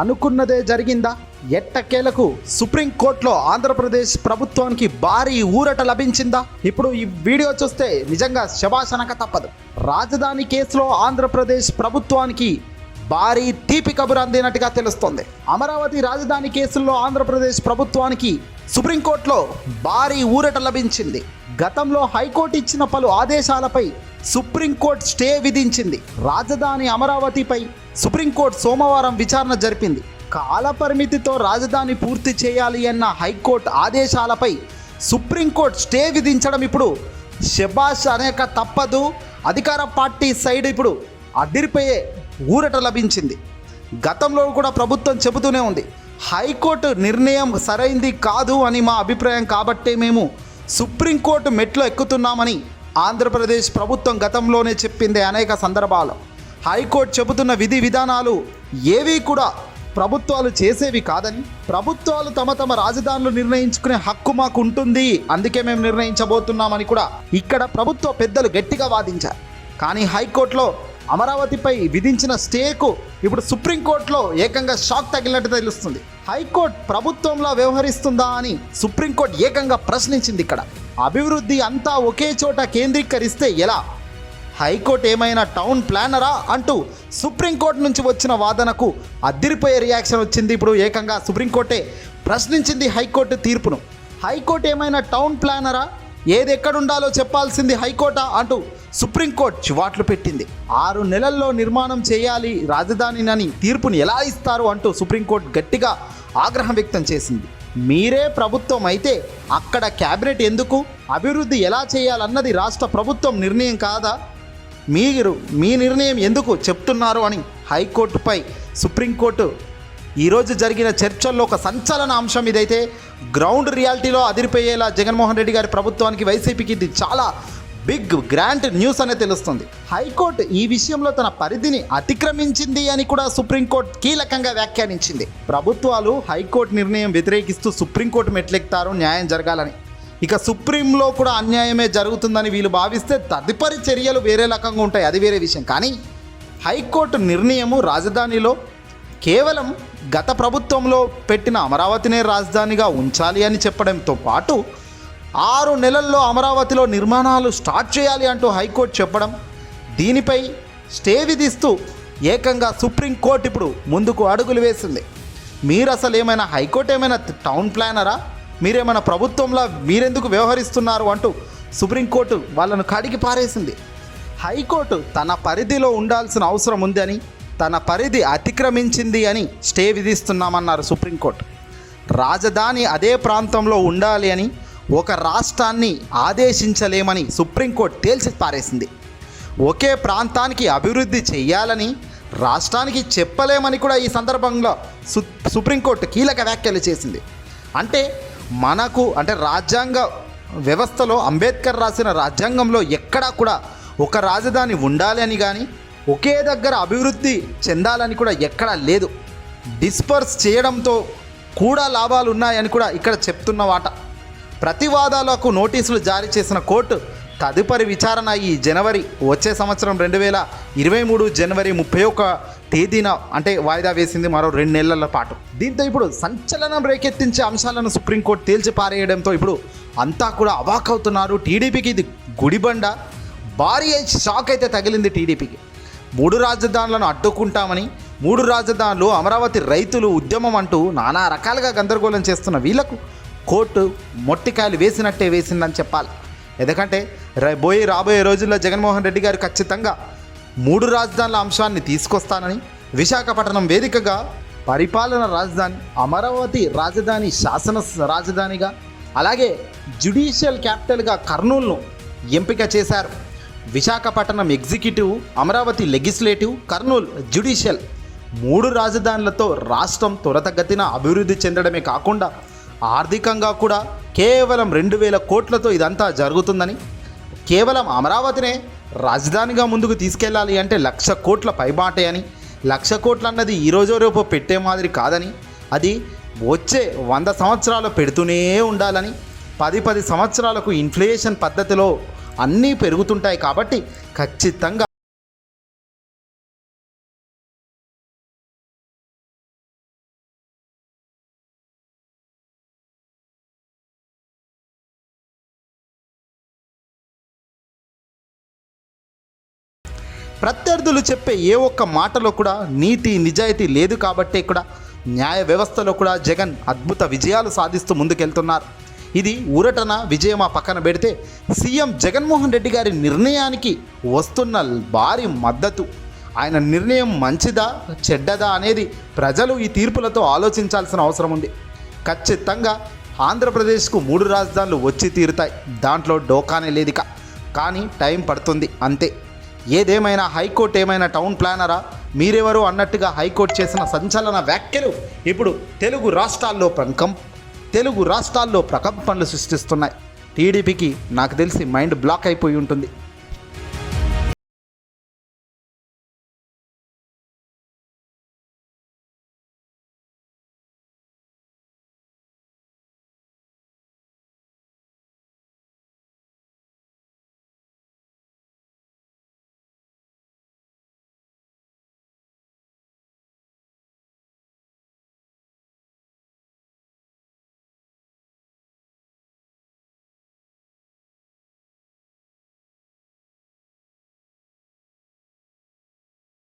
అనుకున్నదే జరిగిందా? ఎట్టకేలకు? సుప్రీంకోర్టులో ఆంధ్రప్రదేశ్ ప్రభుత్వానికి భారీ ఊరట లభించిందా? ఇప్పుడు ఈ వీడియో చూస్తే నిజంగా శభాషనక తప్పదు. రాజధాని కేసులో ఆంధ్రప్రదేశ్ ప్రభుత్వానికి భారీ తీపి కబురు అందినట్టుగా తెలుస్తోంది. అమరావతి రాజధాని కేసుల్లో ఆంధ్రప్రదేశ్ ప్రభుత్వానికి సుప్రీంకోర్టులో భారీ ఊరట లభించింది. గతంలో హైకోర్టు ఇచ్చిన పలు ఆదేశాలపై సుప్రీంకోర్టు స్టే విధించింది. రాజధాని అమరావతిపై సుప్రీంకోర్టు సోమవారం విచారణ జరిపింది. కాలపరిమితితో రాజధాని పూర్తి చేయాలి అన్న హైకోర్టు ఆదేశాలపై సుప్రీంకోర్టు స్టే విధించడం ఇప్పుడు శబాష్ అనేక తప్పదు. అధికార పార్టీ సైడ్ ఇప్పుడు అదిరిపోయే ఊరట లభించింది. గతంలో కూడా ప్రభుత్వం చెబుతూనే ఉంది. హైకోర్టు నిర్ణయం సరైంది కాదు అని మా అభిప్రాయం కాబట్టే మేము సుప్రీంకోర్టు మెట్లు ఎక్కుతున్నామని ఆంధ్రప్రదేశ్ ప్రభుత్వం గతంలోనే చెప్పింది అనేక సందర్భాలు. హైకోర్టు చెబుతున్న విధి విధానాలు ఏవీ కూడా ప్రభుత్వాలు చేసేవి కాదని ప్రభుత్వాలు తమ తమ రాజధానులు నిర్ణయించుకునే హక్కు మాకు ఉంటుంది అందుకే మేము నిర్ణయించబోతున్నామని కూడా ఇక్కడ ప్రభుత్వ పెద్దలు గట్టిగా వాదించారు. కానీ హైకోర్టులో అమరావతిపై విధించిన స్టేకు ఇప్పుడు సుప్రీంకోర్టులో ఏకంగా షాక్ తగిలినట్టు తెలుస్తుంది. హైకోర్టు ప్రభుత్వంలా వ్యవహరిస్తుందా అని సుప్రీంకోర్టు ఏకంగా ప్రశ్నించింది ఇక్కడ. అభివృద్ధి అంతా ఒకే చోట కేంద్రీకరిస్తే ఎలా? హైకోర్టు ఏమైనా టౌన్ ప్లానరా అంటూ సుప్రీంకోర్టు నుంచి వచ్చిన వాదనకు అద్దిరిపోయే రియాక్షన్ వచ్చింది. ఇప్పుడు ఏకంగా సుప్రీంకోర్టే ప్రశ్నించింది హైకోర్టు తీర్పును. హైకోర్టు ఏమైనా టౌన్ ప్లానరా? ఏది ఎక్కడుండాలో చెప్పాల్సింది హైకోర్టా అంటూ సుప్రీంకోర్టు చివాట్లు పెట్టింది. ఆరు నెలల్లో నిర్మాణం చేయాలి రాజధానినని తీర్పుని ఎలా ఇస్తారు అంటూ సుప్రీంకోర్టు గట్టిగా ఆగ్రహం వ్యక్తం చేసింది. మీరే ప్రభుత్వం అయితే అక్కడ క్యాబినెట్ ఎందుకు? అభివృద్ధి ఎలా చేయాలన్నది రాష్ట్ర ప్రభుత్వం నిర్ణయం కాదా? మీరు మీ నిర్ణయం ఎందుకు చెప్తున్నారు అని హైకోర్టుపై సుప్రీంకోర్టు ఈరోజు జరిగిన చర్చల్లో ఒక సంచలన అంశం ఇదైతే గ్రౌండ్ రియాలిటీలో అదిరిపోయేలా జగన్మోహన్ రెడ్డి గారి ప్రభుత్వానికి వైసీపీకి ఇది చాలా బిగ్ గ్రాంట్ న్యూస్ అనే తెలుస్తుంది. హైకోర్టు ఈ విషయంలో తన పరిధిని అతిక్రమించింది అని కూడా సుప్రీంకోర్టు కీలకంగా వ్యాఖ్యానించింది. ప్రభుత్వాలు హైకోర్టు నిర్ణయం వ్యతిరేకిస్తూ సుప్రీంకోర్టు మెట్లెక్తారు న్యాయం జరగాలని. ఇక సుప్రీంలో కూడా అన్యాయమే జరుగుతుందని వీళ్ళు భావిస్తే తదుపరి చర్యలు వేరే రకంగా ఉంటాయి అది వేరే విషయం. కానీ హైకోర్టు నిర్ణయము రాజధానిలో కేవలం గత ప్రభుత్వంలో పెట్టిన అమరావతినే రాజధానిగా ఉంచాలి అని చెప్పడంతో పాటు ఆరు నెలల్లో అమరావతిలో నిర్మాణాలు స్టార్ట్ చేయాలి అంటూ హైకోర్టు చెప్పడం దీనిపై స్టే విధిస్తూ ఏకంగా సుప్రీంకోర్టు ఇప్పుడు ముందుకు అడుగులు వేసింది. మీరు అసలు ఏమైనా హైకోర్టు ఏమైనా టౌన్ ప్లానరా? మీరేమైనా ప్రభుత్వంలో మీరెందుకు వ్యవహరిస్తున్నారు అంటూ సుప్రీంకోర్టు వాళ్ళను కడిగి పారేసింది. హైకోర్టు తన పరిధిలో ఉండాల్సిన అవసరం ఉందని తన పరిధి అతిక్రమించింది అని స్టే విధిస్తున్నామన్నారు సుప్రీంకోర్టు. రాజధాని అదే ప్రాంతంలో ఉండాలి అని ఒక రాష్ట్రాన్ని ఆదేశించలేమని సుప్రీంకోర్టు తేల్చి పారేసింది. ఒకే ప్రాంతానికి అభివృద్ధి చేయాలని రాష్ట్రానికి చెప్పలేమని కూడా ఈ సందర్భంలో సు సుప్రీంకోర్టు కీలక వ్యాఖ్యలు చేసింది. అంటే మనకు అంటే రాజ్యాంగ వ్యవస్థలో అంబేద్కర్ రాసిన రాజ్యాంగంలో ఎక్కడా కూడా ఒక రాజధాని ఉండాలి అని కానీ ఒకే దగ్గర అభివృద్ధి చెందాలని కూడా ఎక్కడా లేదు. డిస్పర్స్ చేయడంతో కూడా లాభాలు ఉన్నాయని కూడా ఇక్కడ చెప్తున్న వాట. ప్రతివాదాలకు నోటీసులు జారీ చేసిన కోర్టు తదుపరి విచారణ ఈ జనవరి వచ్చే సంవత్సరం రెండు వేల ఇరవై మూడు జనవరి ముప్పై ఒక్క తేదీన అంటే వాయిదా వేసింది మరో రెండు నెలల పాటు. దీంతో ఇప్పుడు సంచలనం రేకెత్తించే అంశాలను సుప్రీంకోర్టు తేల్చి పారేయడంతో ఇప్పుడు అంతా కూడా అవాకవుతున్నారు టీడీపీకి. ఇది గుడిబండ. భారీ షాక్ అయితే తగిలింది టీడీపీకి. మూడు రాజధానులను అడ్డుకుంటామని మూడు రాజధానులు అమరావతి రైతులు ఉద్యమం అంటూ నానా రకాలుగా గందరగోళం చేస్తున్న వీళ్ళకు కోర్టు మొట్టికాయలు వేసినట్టే వేసిందని చెప్పాలి. ఎందుకంటే రాబోయే రాబోయే రోజుల్లో జగన్మోహన్ రెడ్డి గారు ఖచ్చితంగా మూడు రాజధానుల అంశాన్ని తీసుకొస్తానని విశాఖపట్నం వేదికగా పరిపాలన రాజధాని అమరావతి రాజధాని శాసన రాజధానిగా అలాగే జ్యుడిషియల్ క్యాపిటల్గా కర్నూలును ఎంపిక చేశారు. Visakhapatnam executive Amaravati legislative Kurnool judicial మూడు రాజధానులతో రాష్ట్రం త్వరతగతిన అభివృద్ధి చెందడమే కాకుండా ఆర్థికంగా కూడా కేవలం రెండు వేల కోట్లతో ఇదంతా జరుగుతుందని కేవలం అమరావతినే రాజధానిగా ముందుకు తీసుకెళ్ళాలి అంటే లక్ష కోట్ల పైబాటే అని లక్ష కోట్లు అన్నది ఈరోజు రేపు పెట్టే మాదిరి కాదని అది వచ్చే వంద సంవత్సరాలు పెడుతూనే ఉండాలని పది పది సంవత్సరాలకు ఇన్ఫ్లేషన్ పద్ధతిలో అన్నీ పెరుగుతుంటాయి కాబట్టి ఖచ్చితంగా ప్రత్యర్థులు చెప్పే ఏ ఒక్క మాటలో కూడా నీతి నిజాయితీ లేదు కాబట్టే కూడా న్యాయ వ్యవస్థలో కూడా జగన్ అద్భుత విజయాలు సాధిస్తూ ముందుకెళ్తున్నారు. ఇది ఊరటన విజయమా పక్కన పెడితే సీఎం జగన్మోహన్ రెడ్డి గారి నిర్ణయానికి వస్తున్న భారీ మద్దతు. ఆయన నిర్ణయం మంచిదా చెడ్డదా అనేది ప్రజలు ఈ తీర్పులతో ఆలోచించాల్సిన అవసరం ఉంది. ఖచ్చితంగా ఆంధ్రప్రదేశ్కు మూడు రాజధానులు వచ్చి తీరుతాయి. దాంట్లో డోకానే లేదిక. కానీ టైం పడుతుంది అంతే. ఏదేమైనా హైకోర్టు ఏమైనా టౌన్ ప్లానరా? మీరెవరు అన్నట్టుగా హైకోర్టు చేసిన సంచలన వ్యాఖ్యలు ఇప్పుడు తెలుగు రాష్ట్రాల్లో ప్రకం తెలుగు రాష్ట్రాల్లో ప్రకంపనలు సృష్టిస్తున్నాయి. టీడీపీకి నాకు తెలిసి మైండ్ బ్లాక్ అయిపోయి ఉంటుంది.